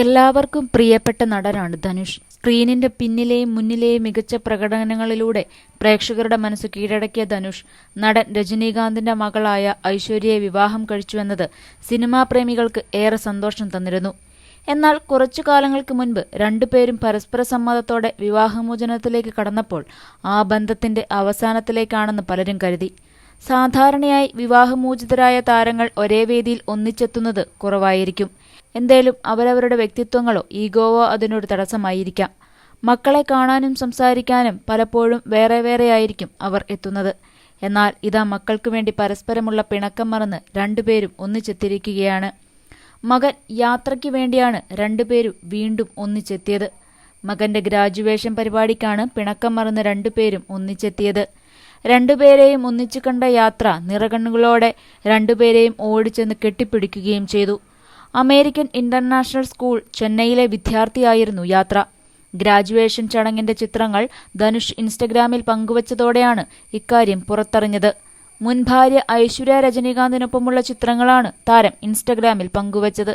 എല്ലാവർക്കും പ്രിയപ്പെട്ട നടനാണ് ധനുഷ്. സ്ക്രീനിന്റെ പിന്നിലെയും മുന്നിലെയും മികച്ച പ്രകടനങ്ങളിലൂടെ പ്രേക്ഷകരുടെ മനസ്സ് കീഴടക്കിയ ധനുഷ് നടൻ രജനീകാന്തിന്റെ മകളായ ഐശ്വര്യയെ വിവാഹം കഴിച്ചുവെന്നത് സിനിമാ പ്രേമികൾക്ക് ഏറെ സന്തോഷം തന്നിരുന്നു. എന്നാൽ കുറച്ചു കാലങ്ങൾക്ക് മുൻപ് രണ്ടുപേരും പരസ്പര സമ്മതത്തോടെ വിവാഹമോചനത്തിലേക്ക് കടന്നപ്പോൾ ആ ബന്ധത്തിന്റെ അവസാനത്തിലേക്കാണെന്ന് പലരും കരുതി. സാധാരണയായി വിവാഹമോചിതരായ താരങ്ങൾ ഒരേ വേദിയിൽ ഒന്നിച്ചെത്തുന്നത് കുറവായിരിക്കും. എന്തേലും അവരവരുടെ വ്യക്തിത്വങ്ങളോ ഈഗോവോ അതിനൊരു തടസ്സമായിരിക്കാം. മക്കളെ കാണാനും സംസാരിക്കാനും പലപ്പോഴും വേറെ വേറെയായിരിക്കും അവർ എത്തുന്നത്. എന്നാൽ ഇതാ മക്കൾക്കു വേണ്ടി പരസ്പരമുള്ള പിണക്കം മറന്ന് രണ്ടുപേരും ഒന്നിച്ചെത്തിയിരിക്കുകയാണ്. മകൻ യാത്രയ്ക്ക് വേണ്ടിയാണ് രണ്ടുപേരും വീണ്ടും ഒന്നിച്ചെത്തിയത്. മകന്റെ ഗ്രാജുവേഷൻ പരിപാടിക്കാണ് പിണക്കം മറന്ന് രണ്ടുപേരും ഒന്നിച്ചെത്തിയത്. രണ്ടുപേരെയും ഒന്നിച്ചു കണ്ട യാത്ര നിറകണ്ണുകളോടെ രണ്ടുപേരെയും ഓടിച്ചെന്ന് കെട്ടിപ്പിടിക്കുകയും ചെയ്തു. അമേരിക്കൻ ഇന്റർനാഷണൽ സ്കൂൾ ചെന്നൈയിലെ വിദ്യാർത്ഥിയായിരുന്നു യാത്ര. ഗ്രാജുവേഷൻ ചടങ്ങിന്റെ ചിത്രങ്ങൾ ധനുഷ് ഇൻസ്റ്റഗ്രാമിൽ പങ്കുവച്ചതോടെയാണ് ഇക്കാര്യം പുറത്തറിഞ്ഞത്. മുൻ ഭാര്യ ഐശ്വര്യ രജനീകാന്തിനൊപ്പമുള്ള ചിത്രങ്ങളാണ് താരം ഇൻസ്റ്റഗ്രാമിൽ പങ്കുവച്ചത്.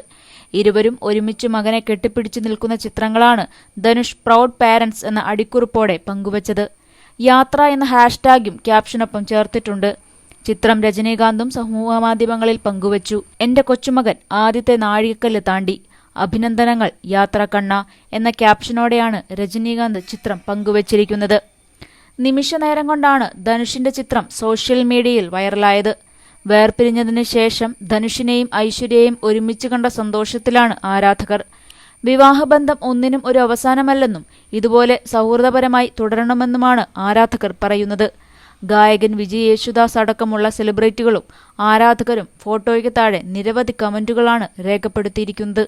ഇരുവരും ഒരുമിച്ച് മകനെ കെട്ടിപ്പിടിച്ചു നിൽക്കുന്ന ചിത്രങ്ങളാണ് ധനുഷ് പ്രൗഡ് പാരന്റ്സ് എന്ന അടിക്കുറിപ്പോടെ പങ്കുവച്ചത്. യാത്ര എന്ന ഹാഷ്ടാഗും ക്യാപ്ഷനൊപ്പം ചേർത്തിട്ടുണ്ട്. ചിത്രം രജനീകാന്തും സമൂഹമാധ്യമങ്ങളിൽ പങ്കുവച്ചു. എന്റെ കൊച്ചുമകൻ ആദ്യത്തെ നാഴികക്കല്ല് താണ്ടി. അഭിനന്ദനങ്ങൾ യാത്ര കണ്ണ എന്ന ക്യാപ്ഷനോടെയാണ് രജനീകാന്ത് ചിത്രം പങ്കുവച്ചിരിക്കുന്നത്. നിമിഷനേരം കൊണ്ടാണ് ധനുഷിന്റെ ചിത്രം സോഷ്യൽ മീഡിയയിൽ വൈറലായത്. വേർപിരിഞ്ഞതിന് ശേഷം ധനുഷിനെയും ഐശ്വര്യയെയും ഒരുമിച്ച് കണ്ട സന്തോഷത്തിലാണ് ആരാധകർ. വിവാഹബന്ധം ഒന്നിനും ഒരു അവസാനമല്ലെന്നും ഇതുപോലെ സൗഹൃദപരമായി തുടരണമെന്നുമാണ് ആരാധകർ പറയുന്നത്. ഗായകൻ വിജയ് യേശുദാസ് അടക്കമുള്ള സെലിബ്രിറ്റികളും ആരാധകരും ഫോട്ടോയ്ക്ക് താഴെ നിരവധി കമന്റുകളാണ് രേഖപ്പെടുത്തിയിരിക്കുന്നത്.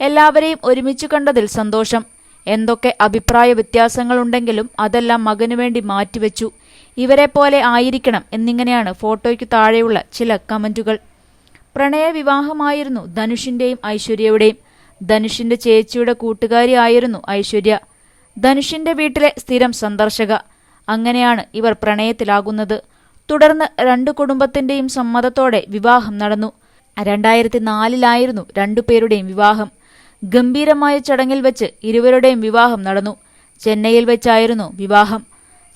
എല്ലാവരെയും ഒരുമിച്ച് കണ്ടതിൽ സന്തോഷം. എന്തൊക്കെ അഭിപ്രായ വ്യത്യാസങ്ങളുണ്ടെങ്കിലും അതെല്ലാം മകനു വേണ്ടി മാറ്റിവെച്ചു. ഇവരെ പോലെ ആയിരിക്കണം എന്നിങ്ങനെയാണ് ഫോട്ടോയ്ക്ക് താഴെയുള്ള ചില കമന്റുകൾ. പ്രണയവിവാഹമായിരുന്നു ധനുഷിന്റെയും ഐശ്വര്യയുടെയും. ധനുഷിന്റെ ചേച്ചിയുടെ കൂട്ടുകാരിയായിരുന്നു ഐശ്വര്യ. ധനുഷിന്റെ വീട്ടിലെ സ്ഥിരം സന്ദർശക. അങ്ങനെയാണ് ഇവർ പ്രണയത്തിലാകുന്നത്. തുടർന്ന് രണ്ടു കുടുംബത്തിന്റെയും സമ്മതത്തോടെ വിവാഹം നടന്നു. രണ്ടായിരത്തി നാലിലായിരുന്നു രണ്ടുപേരുടെയും വിവാഹം. ഗംഭീരമായ ചടങ്ങിൽ വെച്ച് ഇരുവരുടെയും വിവാഹം നടന്നു. ചെന്നൈയിൽ വെച്ചായിരുന്നു വിവാഹം.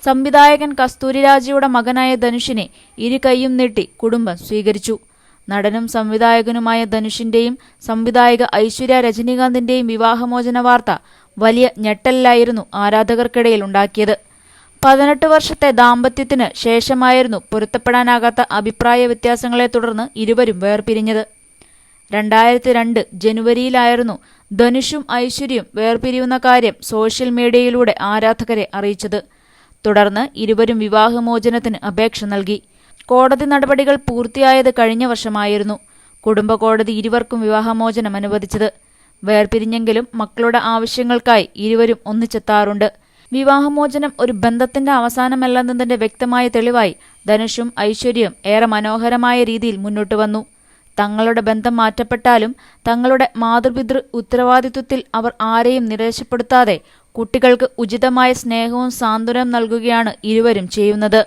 സംവിധായകൻ കസ്തൂരിരാജയുടെ മകനായ ധനുഷിനെ ഇരു കൈയും നീട്ടി കുടുംബം സ്വീകരിച്ചു. നടനും സംവിധായകനുമായ ധനുഷിന്റെയും സംവിധായക ഐശ്വര്യ രജനീകാന്തിന്റെയും വിവാഹമോചന വാർത്ത വലിയ ഞെട്ടലിലായിരുന്നു ആരാധകർക്കിടയിൽ ഉണ്ടാക്കിയത്. പതിനെട്ട് വർഷത്തെ ദാമ്പത്യത്തിന് ശേഷമായിരുന്നു പൊരുത്തപ്പെടാനാകാത്ത അഭിപ്രായ വ്യത്യാസങ്ങളെ തുടർന്ന് ഇരുവരും വേർപിരിഞ്ഞത്. രണ്ടായിരത്തി രണ്ട് ജനുവരിയിലായിരുന്നു ധനുഷും ഐശ്വര്യയും വേർപിരിയുന്ന കാര്യം സോഷ്യൽ മീഡിയയിലൂടെ ആരാധകരെ അറിയിച്ചത്. തുടർന്ന് ഇരുവരും വിവാഹമോചനത്തിന് അപേക്ഷ നൽകി. കോടതി നടപടികൾ പൂർത്തിയായത് കഴിഞ്ഞ വർഷമായിരുന്നു. കുടുംബ കോടതി ഇരുവർക്കും വിവാഹമോചനം അനുവദിച്ചത്. വേർപിരിഞ്ഞെങ്കിലും മക്കളുടെ ആവശ്യങ്ങൾക്കായി ഇരുവരും ഒന്നിച്ചെത്താറുണ്ട്. വിവാഹമോചനം ഒരു ബന്ധത്തിന്റെ അവസാനമല്ലെന്നതിന്റെ വ്യക്തമായ തെളിവായി ധനുഷും ഐശ്വര്യയും ഏറെ മനോഹരമായ രീതിയിൽ മുന്നോട്ട് വന്നു. തങ്ങളുടെ ബന്ധം മാറ്റപ്പെട്ടാലും തങ്ങളുടെ മാതൃപിതൃ ഉത്തരവാദിത്വത്തിൽ അവർ ആരെയും നിരാശപ്പെടുത്താതെ കുട്ടികൾക്ക് ഉചിതമായ സ്നേഹവും സാന്ത്വനം നൽകുകയാണ് ഇരുവരും ചെയ്യുന്നത്.